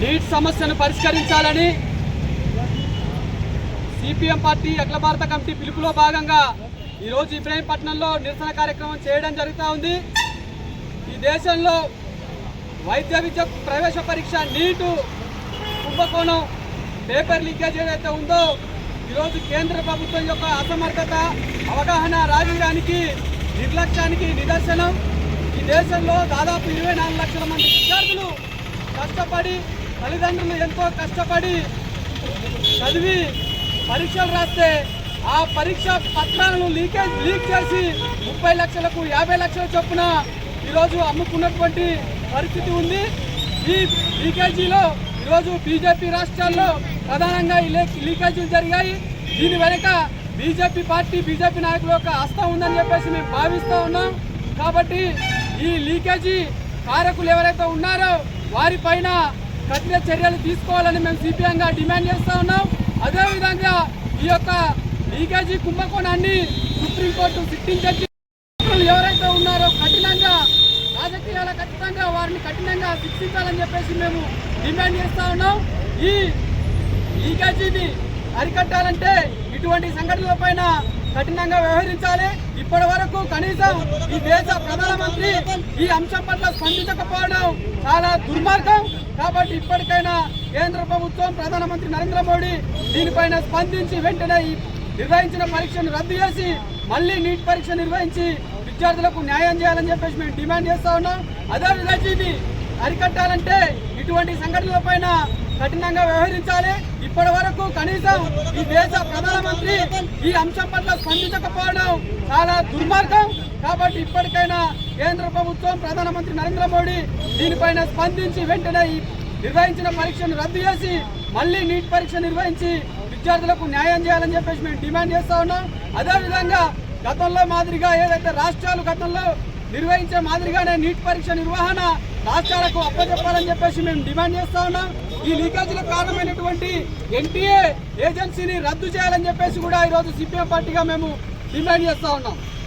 Neat సమస్యను పరిష్కరించాలని CPM party అఖిల భారత కమిటీ పిలుపులో భాగంగా ఈరోజు ఇబ్రాహీంపట్నంలో నిరసన కార్యక్రమం చేయడం జరుగుతూ ఉంది. ఈ దేశంలో వైద్య విద్య ప్రవేశ పరీక్ష నీటు కుంభకోణం పేపర్ లీకేజ్ ఏదైతే ఉందో ఈరోజు కేంద్ర ప్రభుత్వం యొక్క అసమర్థత అవగాహన రాజకీయానికి నిర్లక్ష్యానికి నిదర్శనం. ఈ దేశంలో దాదాపు ఇరవై నాలుగు లక్షల మంది విద్యార్థులు కష్టపడి తల్లిదండ్రులు ఎంతో కష్టపడి చదివి పరీక్షలు రాస్తే ఆ పరీక్ష పత్రాలను లీకేజ్ లీక్ చేసి ముప్పై లక్షలకు యాభై లక్షల చొప్పున ఈరోజు అమ్ముకున్నటువంటి పరిస్థితి ఉంది. ఈ లీకేజీలో ఈరోజు బీజేపీ రాష్ట్రాల్లో ప్రధానంగా ఈ లీకేజీలు జరిగాయి. దీని వెనుక బీజేపీ పార్టీ బీజేపీ నాయకుల యొక్క హస్తం ఉందని చెప్పేసి మేము భావిస్తూ ఉన్నాం. కాబట్టి ఈ లీకేజీ కారకులు ఎవరైతే ఉన్నారో వారిపైన కఠిన చర్యలు తీసుకోవాలని మేము సిపిఎంగా డిమాండ్ చేస్తా ఉన్నాం. అదేవిధంగా ఈ యొక్క లీకేజీ కుంభకోణాన్ని సుప్రీంకోర్టు సిట్టింగ్ జడ్జి ఎవరైతే ఉన్నారో కఠినంగా రాజకీయాల ఖచ్చితంగా వారిని కఠినంగా శిక్షించాలని చెప్పేసి మేము డిమాండ్ చేస్తా ఉన్నాం. ఈ లీకేజీని అరికట్టాలంటే ఇటువంటి సంఘటనల పైన కఠినంగా వ్యవహరించాలి. ఇప్పటి వరకు కనీసం ఈ దేశ ప్రధానమంత్రి ఈ అంశం పట్ల స్పందించకపోవడం చాలా దుర్మార్గం. కాబట్టి ఇప్పటికైనా కేంద్ర ప్రభుత్వం ప్రధానమంత్రి నరేంద్ర మోడీ దీనిపైన స్పందించి వెంటనే ఈ నిర్వహించిన పరీక్షను రద్దు చేసి మళ్ళీ నీట్ పరీక్ష నిర్వహించి విద్యార్థులకు న్యాయం చేయాలని చెప్పేసి మేము డిమాండ్ చేస్తా ఉన్నాం. అదే విధంగా అరికట్టాలంటే ఇటువంటి సంఘటనల పైన కఠినంగా వ్యవహరించాలి. ఇప్పటి వరకు కనీసం ఈ దేశ ప్రధానమంత్రి ఈ అంశం పట్ల స్పందించకపోవడం చాలా దుర్మార్గం. కాబట్టి ఇప్పటికైనా కేంద్ర ప్రభుత్వం ప్రధానమంత్రి నరేంద్ర మోడీ దీనిపైన స్పందించి వెంటనే ఈ నిర్వహించిన పరీక్షను రద్దు చేసి మళ్ళీ నీట్ పరీక్ష నిర్వహించి విద్యార్థులకు న్యాయం చేయాలని చెప్పేసి మేము డిమాండ్ చేస్తా ఉన్నాం. అదేవిధంగా గతంలో మాదిరిగా ఏదైతే రాష్ట్రాలు గతంలో నిర్వహించే మాదిరిగానే నీట్ పరీక్ష నిర్వహణ రాష్ట్రాలకు అప్పచెప్పాలని చెప్పేసి మేము డిమాండ్ చేస్తా ఉన్నాం. ఈ లీకేజీలకు కారణమైనటువంటి ఎన్టీఏ ఏజెన్సీని రద్దు చేయాలని చెప్పేసి కూడా ఈరోజు సిపిఎం పార్టీగా మేము డిమాండ్ చేస్తా ఉన్నాం.